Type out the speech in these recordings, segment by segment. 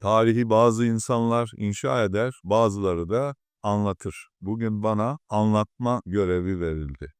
Tarihi bazı insanlar inşa eder, bazıları da anlatır. Bugün bana anlatma görevi verildi.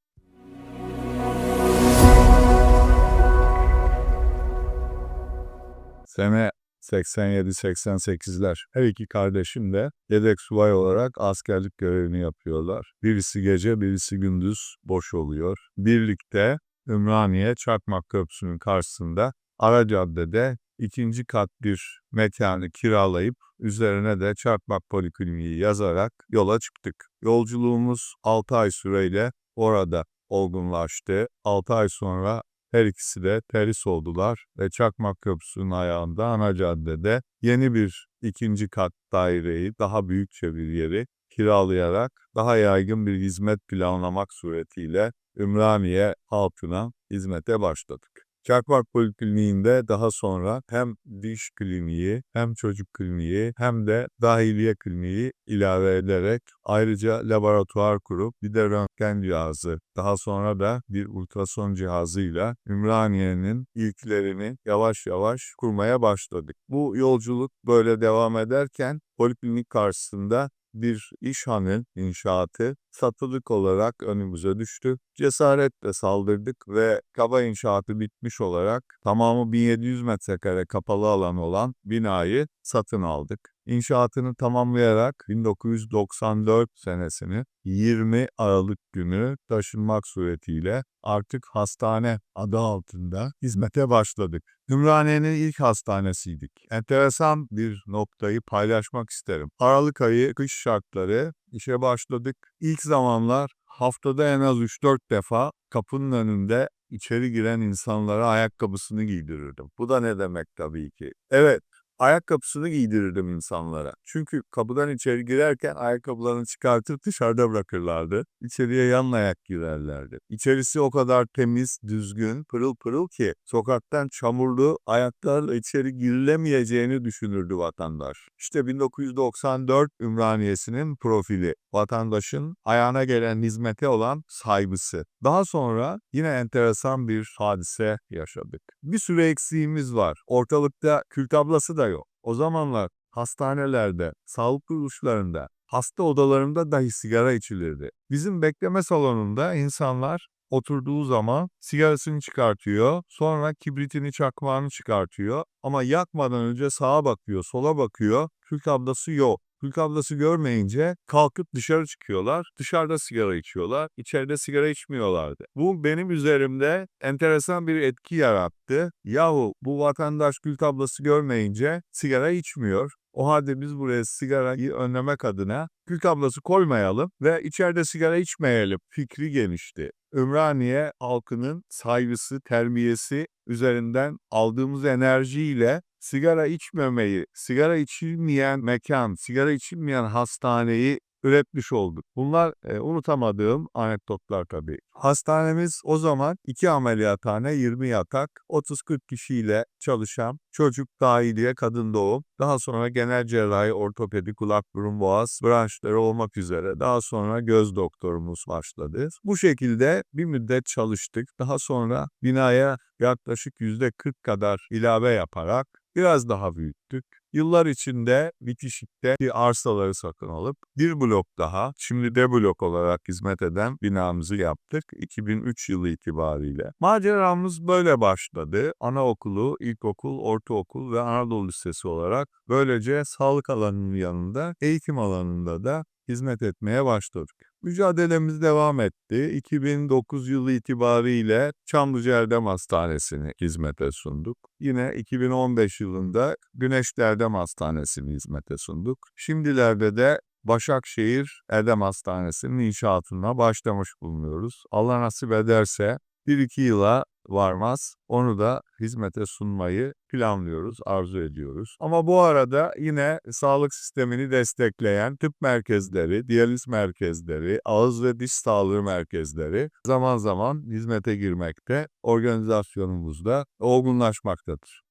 Sene 87-88'ler. Her iki kardeşim de yedek subay olarak askerlik görevini yapıyorlar. Birisi gece, birisi gündüz boş oluyor. Birlikte Ümraniye Çakmak Köprüsü'nün karşısında ara caddede ikinci kat bir mekanı kiralayıp üzerine de Çakmak Polikliniği yazarak yola çıktık. Yolculuğumuz 6 ay süreyle orada olgunlaştı. 6 ay sonra her ikisi de terhis oldular ve Çakmak Köprüsü'nün ayağında ana caddede yeni bir ikinci kat daireyi daha büyükçe bir yeri kiralayarak daha yaygın bir hizmet planlamak suretiyle Ümraniye halkına hizmete başladık. Çakmak Polikliniğinde daha sonra hem diş kliniği hem çocuk kliniği hem de dahiliye kliniği ilave ederek ayrıca laboratuvar kurup bir de röntgen cihazı daha sonra da bir ultrason cihazıyla Ümraniye'nin ilklerini yavaş yavaş kurmaya başladık. Bu yolculuk böyle devam ederken poliklinik karşısında bir işhane inşaatı satılık olarak önümüze düştü. Cesaretle saldırdık ve kaba inşaatı bitmiş olarak tamamı 1700 metrekare kapalı alan olan binayı satın aldık. İnşaatını tamamlayarak 1994 senesini 20 Aralık günü taşınmak suretiyle artık hastane adı altında hizmete başladık. Ümraniye'nin ilk hastanesiydik. Enteresan bir noktayı paylaşmak isterim. Aralık ayı kış şartları işe başladık. İlk zamanlar haftada en az 3-4 defa kapının önünde içeri giren insanlara ayakkabısını giydirirdim. Bu da ne demek tabii ki? Evet, ayakkabısını giydirirdim insanlara. Çünkü kapıdan içeri girerken ayakkabılarını çıkartıp dışarıda bırakırlardı. İçeriye yan ayak girerlerdi. İçerisi o kadar temiz, düzgün, pırıl pırıl ki sokaktan çamurlu ayaklarla içeri girilemeyeceğini düşünürdü vatandaş. İşte 1994 Ümraniyesi'nin profili. Vatandaşın ayağına gelen hizmete olan saygısı. Daha sonra yine enteresan bir hadise yaşadık. Bir süre eksiğimiz var. Ortalıkta kül tablası da yok. O zamanlar hastanelerde, sağlık kuruluşlarında, hasta odalarında dahi sigara içilirdi. Bizim bekleme salonunda insanlar oturduğu zaman sigarasını çıkartıyor, sonra kibritini çakmağını çıkartıyor ama yakmadan önce sağa bakıyor, sola bakıyor, kül tablası yok. Kül tablası görmeyince kalkıp dışarı çıkıyorlar. Dışarıda sigara içiyorlar. İçeride sigara içmiyorlardı. Bu benim üzerimde enteresan bir etki yarattı. Yahu bu vatandaş kül tablası görmeyince sigara içmiyor. O halde biz buraya sigarayı önlemek adına kül tablası koymayalım ve içeride sigara içmeyelim fikri genişti. Ümraniye halkının saygısı, terbiyesi üzerinden aldığımız enerjiyle sigara içmemeyi, sigara içilmeyen mekan, sigara içilmeyen hastaneyi üretmiş olduk. Bunlar e, unutamadığım anekdotlar tabii. Hastanemiz o zaman iki ameliyathane, 20 yatak, 30-40 kişiyle çalışan çocuk, dahiliye, kadın doğum, daha sonra genel cerrahi, ortopedi, kulak, burun, boğaz branşları olmak üzere daha sonra göz doktorumuz başladı. Bu şekilde bir müddet çalıştık. Daha sonra binaya yaklaşık %40 kadar ilave yaparak biraz daha büyüttük. Yıllar içinde bitişikte arsaları satın alıp bir blok daha şimdi D blok olarak hizmet eden binamızı yaptık 2003 yılı itibariyle. Maceramız böyle başladı. Anaokulu, ilkokul, ortaokul ve Anadolu Lisesi olarak böylece sağlık alanının yanında eğitim alanında da hizmet etmeye başladık. Mücadelemiz devam etti. 2009 yılı itibariyle Çamlıca Erdem Hastanesi'ni hizmete sunduk. Yine 2015 yılında Güneşli Erdem Hastanesi'ni hizmete sunduk. Şimdilerde de Başakşehir Erdem Hastanesi'nin inşaatına başlamış bulunuyoruz. Allah nasip ederse 1-2 yıla varmaz. Onu da hizmete sunmayı planlıyoruz, arzu ediyoruz. Ama bu arada yine sağlık sistemini destekleyen tıp merkezleri, diyaliz merkezleri, ağız ve diş sağlığı merkezleri zaman zaman hizmete girmekte, organizasyonumuzda olgunlaşmaktadır.